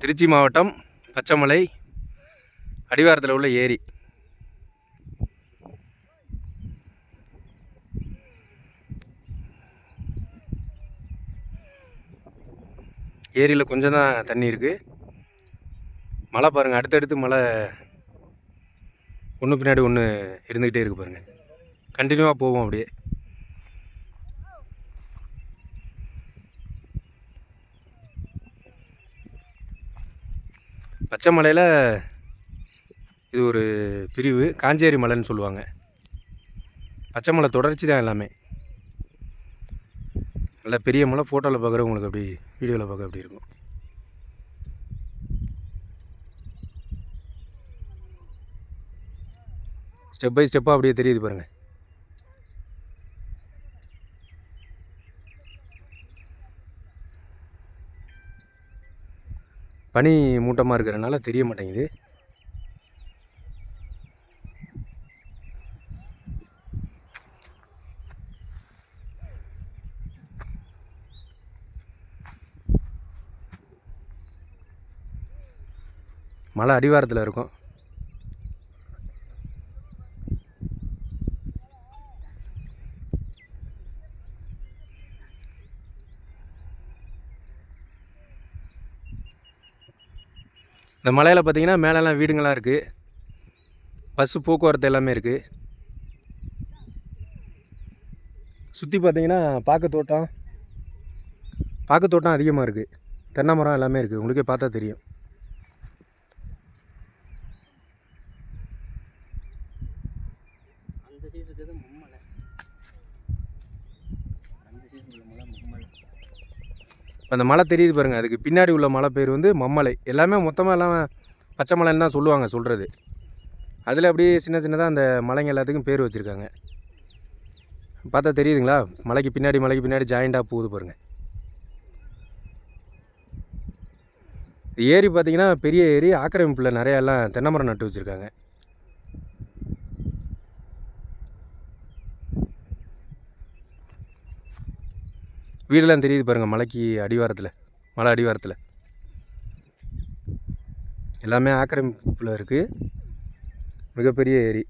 திருச்சி மாவட்டம் பச்சைமலை அடிவாரத்தில் உள்ள ஏரி. ஏரியில் கொஞ்சம் தான் தண்ணி இருக்குது மழை பாருங்கள் அடுத்தடுத்து மழை ஒன்று பின்னாடி ஒன்று இருந்துக்கிட்டே இருக்குது பாருங்கள் கண்டினியூவாக போவோம் அப்படியே. பச்சை மலையில் இது ஒரு பிரிவு. காஞ்சேரி மலைன்னு சொல்லுவாங்க. பச்சை மலை தொடர்ச்சி தான் எல்லாமே. நல்லா பெரிய மலை. ஃபோட்டோவில் பார்க்குறவங்களுக்கு அப்படி வீடியோவில் பார்க்க அப்படி இருக்கும். ஸ்டெப் பை ஸ்டெப்பாக அப்படியே தெரியுது பாருங்கள் பனி மூட்டமாக இருக்கிறனால தெரிய மாட்டேங்குது. மலை அடிவாரத்தில் இருக்கும். இந்த மலையில் பார்த்தீங்கன்னா மேலெல்லாம் வீடுங்களாம் இருக்குது பஸ்ஸு போக்குவரத்து எல்லாமே இருக்குது சுற்றி பார்த்தீங்கன்னா பாக்கு தோட்டம். பாக்கு தோட்டம் அதிகமாக இருக்குது தென்னை மரம் எல்லாமே இருக்குது உங்களுக்கே பார்த்தா தெரியும். அந்த சைடு இருக்கிறது மும்மலை அந்த சைடு உள்ள மலை மும்மலை அந்த மலை தெரியுது பாருங்கள் அதுக்கு பின்னாடி உள்ள மலை பேர் வந்து மம்மலை. எல்லாமே மொத்தமாக எல்லாம் பச்சை மலைன்னு தான் சொல்லுவாங்க சொல்கிறது அதில் அப்படியே சின்ன சின்னதாக அந்த மலைங்க எல்லாத்துக்கும் பேர் வச்சுருக்காங்க. பார்த்தா தெரியுதுங்களா? மலைக்கு பின்னாடி மலைக்கு பின்னாடி ஜாயிண்டாக போகுது பாருங்கள் ஏரி பார்த்திங்கன்னா பெரிய ஏரி ஆக்கிரமிப்பில் நிறையா எல்லாம் தென்னை மரம் நட்டு வச்சுருக்காங்க. வீடெல்லாம் தெரியுது பாருங்கள் மலைக்கு அடிவாரத்தில். மலை அடிவாரத்தில். எல்லாமே ஆக்கிரமிப்பில் இருக்குது மிகப்பெரிய ஏரி.